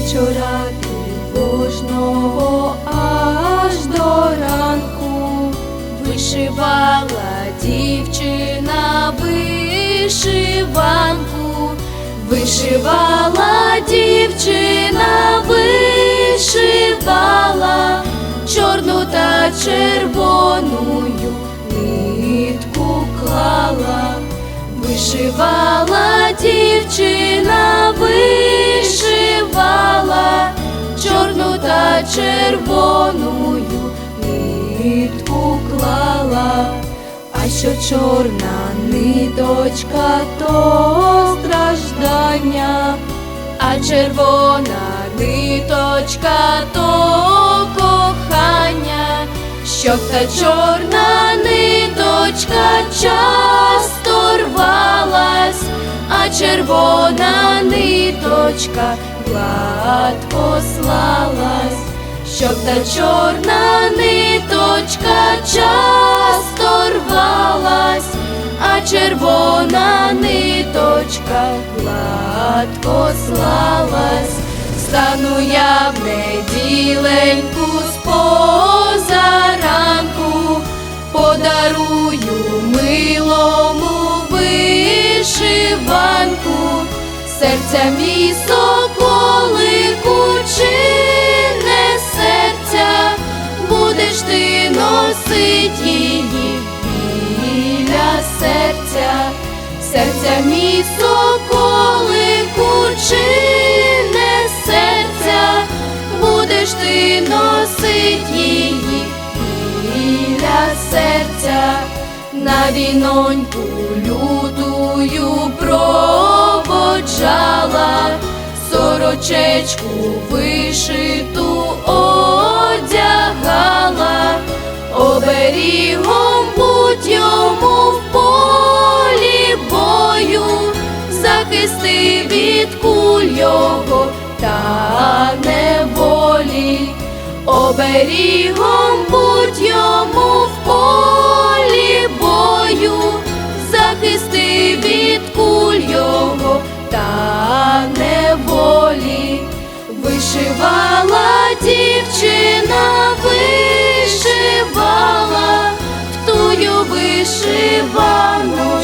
вечора тривожного аж до ранку вишивала дівчина вишиванку, вишивала дівчина, вишивала чорну та червоною нитку клала. Вишивала дівчина, червоною нитку клала, а що чорна ниточка, то страждання, а червона ниточка, то кохання, щоб та чорна ниточка часто рвалась, а червона ниточка гладко слалась, щоб та чорна ниточка часто рвалась, а червона ниточка гладко слалась. Стану я в неділеньку з позаранку, подарую милому вишиванку, серця мій носить її біля серця, серця мій соколику, чи не серця, будеш ти носить її біля серця, на віноньку лютую проводжала, сорочечку вишиту захисти від куль його та неволі, оберігом будь йому в полі бою, захисти від куль його та неволі, вишивала дівчина, вишивала в тую вишивану